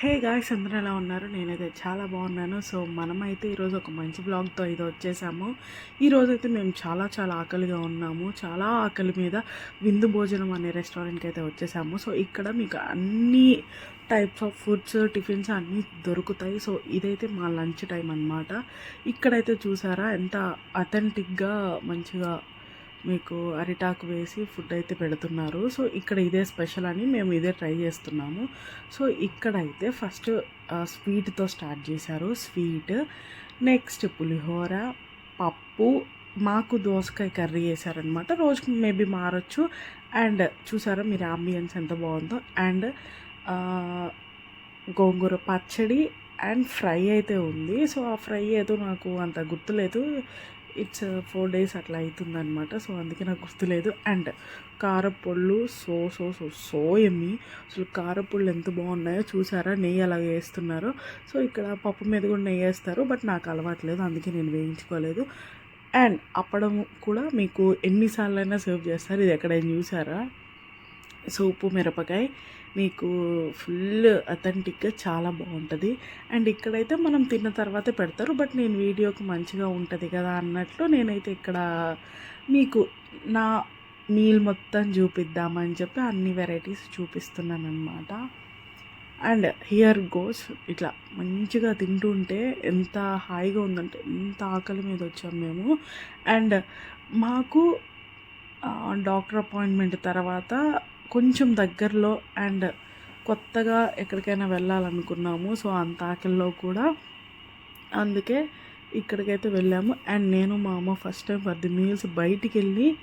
Hey guys అందరూ ఎలా ఉన్నారు? నేనైతే చాలా బాగున్నాను. సో మనమైతే ఈరోజు ఒక మంచి బ్లాగ్తో ఇది వచ్చేసాము. ఈరోజైతే మేము చాలా చాలా ఆకలిగా ఉన్నాము. చాలా ఆకలి మీద విందు భోజనం అనే రెస్టారెంట్కి అయితే వచ్చేసాము. సో ఇక్కడ మీకు అన్ని టైప్స్ ఆఫ్ ఫుడ్స్ టిఫిన్స్ అన్నీ దొరుకుతాయి. సో ఇదైతే మా లంచ్ టైం అనమాట ఇక్కడైతే చూసారా ఎంత అథెంటిక్గా మంచిగా మీకు అరిటాకు వేసి ఫుడ్ అయితే పెడుతున్నారు. సో ఇక్కడ ఇదే స్పెషల్ అని మేము ఇదే ట్రై చేస్తున్నాము. సో ఇక్కడైతే ఫస్ట్ స్వీట్తో స్టార్ట్ చేశారు. స్వీట్ నెక్స్ట్ పులిహోర పప్పు మాకు దోసకాయ కర్రీ వేసారనమాట రోజుకి మేబీ మారచ్చు. అండ్ చూసారా మీరు అంబియన్స్ ఎంత బాగుందో. అండ్ గోంగూర పచ్చడి అండ్ ఫ్రై అయితే ఉంది. సో ఆ ఫ్రై ఏదో నాకు అంత గుర్తులేదు. ఇట్స్ ఫోర్ డేస్ అట్లా అవుతుందనమాట సో అందుకే నాకు గుర్తులేదు. అండ్ కారపొళ్ళు సో సో సో సో ఎమ్మి. అసలు కారపొళ్ళు ఎంత బాగున్నాయో చూసారా? నెయ్యి అలా వేస్తున్నారు. సో ఇక్కడ పప్పు మీద కూడా నెయ్యి వేస్తారు. బట్ నాకు అలవాట్లేదు. అందుకే నేను వేయించుకోలేదు. అండ్ అప్పడం కూడా మీకు ఎన్నిసార్లు అయినా సర్వ్ చేస్తారు. ఇది ఎక్కడైనా చూసారా? సో ఉప్పు మిరపకాయ మీకు ఫుల్ అథెంటిక్గా చాలా బాగుంటుంది. అండ్ ఇక్కడైతే మనం తిన్న తర్వాతే పెడతారు. బట్ నేను వీడియోకి మంచిగా ఉంటుంది కదా అన్నట్లు నేనైతే ఇక్కడ మీకు నా మీల్ మొత్తం చూపిద్దామని చెప్పి అన్ని వెరైటీస్ చూపిస్తున్నాను అనమాట అండ్ హియర్ గోస్ ఇట్లా మంచిగా తింటుంటే ఎంత హాయిగా ఉందంటే ఎంత ఆకలి మీద వచ్చాం మేము. అండ్ మాకు డాక్టర్ అపాయింట్మెంట్ తర్వాత కొంచెం దగ్గరలో అండ్ కొత్తగా ఎక్కడికైనా వెళ్ళాలనుకున్నాము. సో అంత ఆకలిలో కూడా. అందుకే ఇక్కడికైతే వెళ్ళాము. అండ్ నేను మా అమ్మ first time for the meals బయటికి వెళ్ళి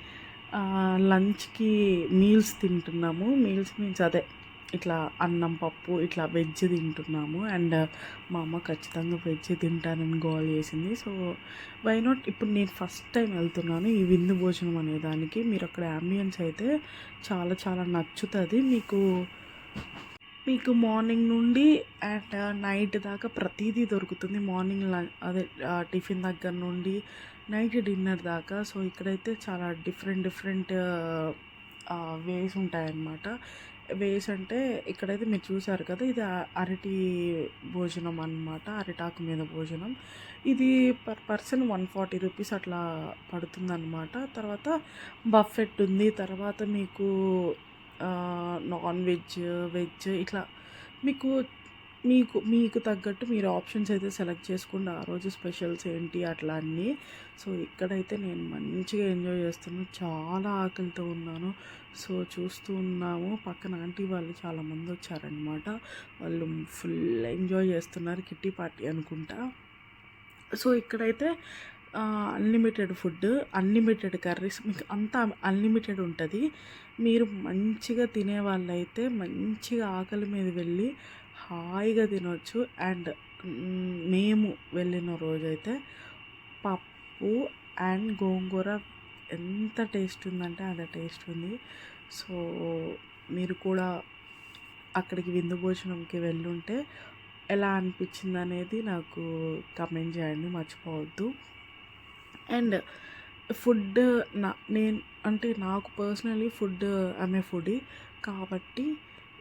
లంచ్కి మీల్స్ తింటున్నాము. మీల్స్ మీన్స్ అదే ఇట్లా అన్నం పప్పు ఇట్లా వెజ్ తింటున్నాము. అండ్ మా అమ్మ ఖచ్చితంగా వెజ్ తింటానని గోల్ చేసింది. సో వై నాట్ ఇప్పుడు నేను ఫస్ట్ టైం వెళ్తున్నాను ఈ విందు భోజనం అనే దానికి. మీరు అక్కడ అంబియన్స్ అయితే చాలా చాలా నచ్చుతుంది. మీకు మీకు మార్నింగ్ నుండి అండ్ నైట్ దాకా ప్రతిదీ దొరుకుతుంది. మార్నింగ్ అదే టిఫిన్ దగ్గర నుండి నైట్ డిన్నర్ దాకా. సో ఇక్కడైతే చాలా డిఫరెంట్ డిఫరెంట్ వేస్ ఉంటాయన్నమాట. వేస్ అంటే ఇక్కడైతే మీరు చూసారు కదా ఇది అరటి భోజనం అనమాట అరిటాకు మీద భోజనం. ఇది per person one forty rupees అట్లా పడుతుందన్నమాట. తర్వాత బఫెట్ ఉంది తర్వాత మీకు నాన్ వెజ్ వెజ్ ఇట్లా మీకు మీకు మీకు తగ్గట్టు మీరు ఆప్షన్స్ అయితే సెలెక్ట్ చేసుకోండి ఆ రోజు స్పెషల్స్ ఏంటి అట్లా అన్నీ. సో ఇక్కడైతే నేను మంచిగా ఎంజాయ్ చేస్తున్నాను చాలా ఆకలితో ఉన్నాను. సో చూస్తూ ఉన్నాము. పక్కన ఆంటీ వాళ్ళు చాలామంది వచ్చారనమాట వాళ్ళు ఫుల్ ఎంజాయ్ చేస్తున్నారు. కిట్టి పార్టీ అనుకుంటా. సో ఇక్కడైతే అన్లిమిటెడ్ ఫుడ్ అన్లిమిటెడ్ కర్రీస్ మీకు అంతా అన్లిమిటెడ్ ఉంటుంది. మీరు మంచిగా తినే వాళ్ళైతే మంచిగా ఆకలి మీద వెళ్ళి హాయిగా తినొచ్చు. అండ్ మేము వెళ్ళిన రోజైతే పప్పు అండ్ గోంగూర ఎంత టేస్ట్ ఉందంటే అంత టేస్ట్ ఉంది. సో మీరు కూడా అక్కడికి విందు భోజనంకి వెళ్ళుంటే ఎలా అనిపించింది అనేది నాకు కమెంట్ చేయండి మర్చిపోవద్దు. అండ్ ఫుడ్ నా నేను అంటే నాకు పర్సనలీ ఫుడ్ ఆమె ఫుడీ. కాబట్టి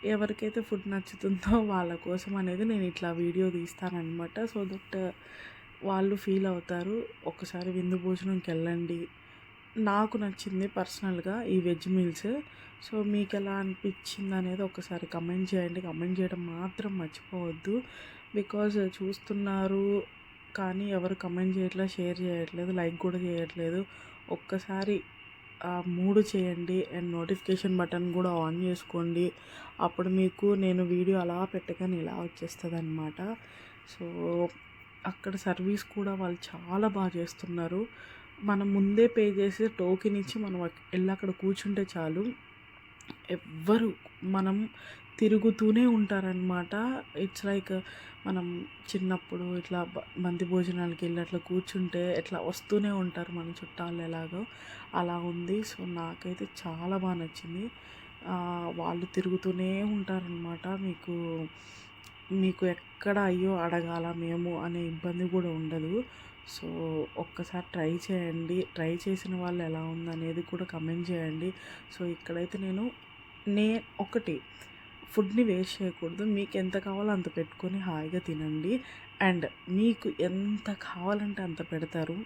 ఎవరికైతే ఫుడ్ నచ్చుతుందో వాళ్ళ కోసం అనేది నేను ఇట్లా వీడియో తీస్తానమాట సో దట్ వాళ్ళు ఫీల్ అవుతారు. ఒకసారి విందు భోజనంకి వెళ్ళండి. నాకు నచ్చింది పర్సనల్గా ఈ వెజ్ మీల్స్. సో మీకు ఎలా అనిపించింది అనేది ఒకసారి కమెంట్ చేయండి. కమెంట్ చేయడం మాత్రం మర్చిపోవద్దు. బికాజ్ చూస్తున్నారు కానీ ఎవరు కమెంట్ చేయట్లేదు షేర్ చేయట్లేదు లైక్ కూడా చేయట్లేదు. ఒక్కసారి మూడు చేయండి అండ్ నోటిఫికేషన్ బటన్ కూడా ఆన్ చేసుకోండి. అప్పుడు మీకు నేను వీడియో అలా పెట్టగానే ఇలా వచ్చేస్తుంది అనమాట సో అక్కడ సర్వీస్ కూడా వాళ్ళు చాలా బాగా చేస్తున్నారు. మనం ముందే పే చేసి టోకెన్ ఇచ్చి మనం వెళ్ళి అక్కడ కూర్చుంటే చాలు. ఎవ్వరు మనం తిరుగుతూనే ఉంటారనమాట ఇట్స్ లైక్ మనం చిన్నప్పుడు ఇట్లా మంది భోజనాలకి వెళ్ళి అట్లా కూర్చుంటే ఇట్లా వస్తూనే ఉంటారు మన చుట్టాలు ఎలాగో. అలా ఉంది. సో నాకైతే చాలా బాగా నచ్చింది. వాళ్ళు తిరుగుతూనే ఉంటారనమాట మీకు మీకు ఎక్కడ అయ్యో అడగాల మేము అనే ఇబ్బంది కూడా ఉండదు. సో ఒక్కసారి ట్రై చేయండి. ట్రై చేసిన వాళ్ళు ఎలా ఉందనేది కూడా కమెంట్ చేయండి. సో ఇక్కడైతే నేను నే ఒకటి ఫుడ్ని వేస్ట్ చేయకూడదు. మీకు ఎంత కావాలో అంత పెట్టుకొని హాయిగా తినండి. అండ్ మీకు ఎంత కావాలంటే అంత పెడతారు.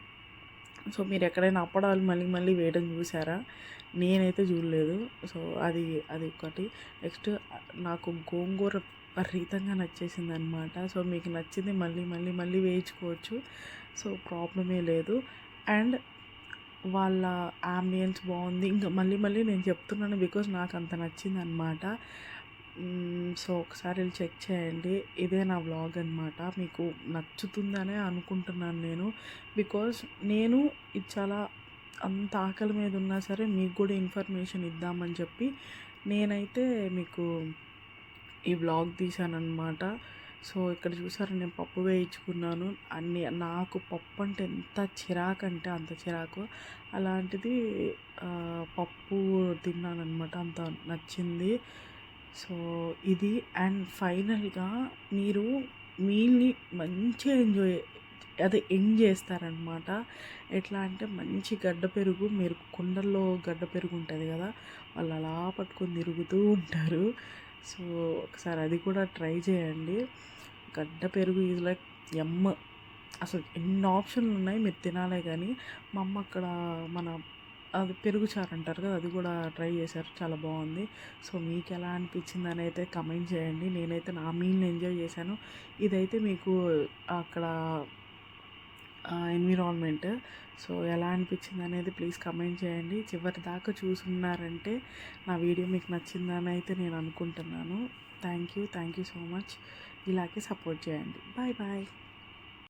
సో మీరు ఎక్కడైనా అప్పడాలు మళ్ళీ మళ్ళీ వేయడం చూసారా? నేనైతే చూడలేదు. సో అది అది ఒకటి నెక్స్ట్ నాకు గోంగూర విపరీతంగా నచ్చేసింది అనమాట సో మీకు నచ్చింది మళ్ళీ మళ్ళీ మళ్ళీ వేయించుకోవచ్చు. సో ప్రాబ్లమే లేదు. అండ్ వాళ్ళ ఆంబియన్స్ బాగుంది. ఇంకా మళ్ళీ మళ్ళీ నేను చెప్తున్నాను బికాజ్ నాకు అంత నచ్చింది అనమాట సో ఒకసారి వెళ్ళి చెక్ చేయండి. ఇదే నా వ్లాగ్ అనమాట మీకు నచ్చుతుందనే అనుకుంటున్నాను నేను. బికాజ్ నేను ఇది చాలా అంత ఆకలి మీద ఉన్నా సరే మీకు కూడా ఇన్ఫర్మేషన్ ఇద్దామని చెప్పి నేనైతే మీకు ఈ వ్లాగ్ తీశానమాట సో ఇక్కడ చూసారు నేను పప్పు వేయించుకున్నాను. అన్ని నాకు పప్పు అంటే ఎంత చిరాకు అంటే అంత చిరాకు. అలాంటిది పప్పు తిన్నానమాట అంత నచ్చింది. సో ఇది అండ్ ఫైనల్గా మీరు మీల్ని మంచిగా ఎంజాయ్ అదే ఎండ్ చేస్తారనమాట ఎట్లా అంటే మంచి గడ్డ పెరుగు మీరు కుండల్లో గడ్డ పెరుగు ఉంటుంది కదా వాళ్ళు అలా పట్టుకొని తిరుగుతూ ఉంటారు. సో ఒకసారి అది కూడా ట్రై చేయండి. గడ్డ పెరుగు ఈజ్ లైక్ ఎమ్మ అసలు ఎన్ని ఆప్షన్లు ఉన్నాయి మీరు తినాలే కానీ మా అమ్మ అక్కడ మన అది పెరుగు చారు అంటారు కదా అది కూడా ట్రై చేశారు. చాలా బాగుంది. సో మీకు ఎలా అనిపించింది అని అయితే కమెంట్ చేయండి. నేనైతే నా మీల్ని ఎంజాయ్ చేశాను. ఇదైతే మీకు అక్కడ ఎన్విరాన్మెంట్. సో ఎలా అనిపించింది అనేది ప్లీజ్ కమెంట్ చేయండి. చివరి దాకా చూసున్నారంటే నా వీడియో మీకు నచ్చిందని అయితే నేను అనుకుంటున్నాను. Thank you. Thank you so much. ఇలాగే సపోర్ట్ చేయండి. Bye bye.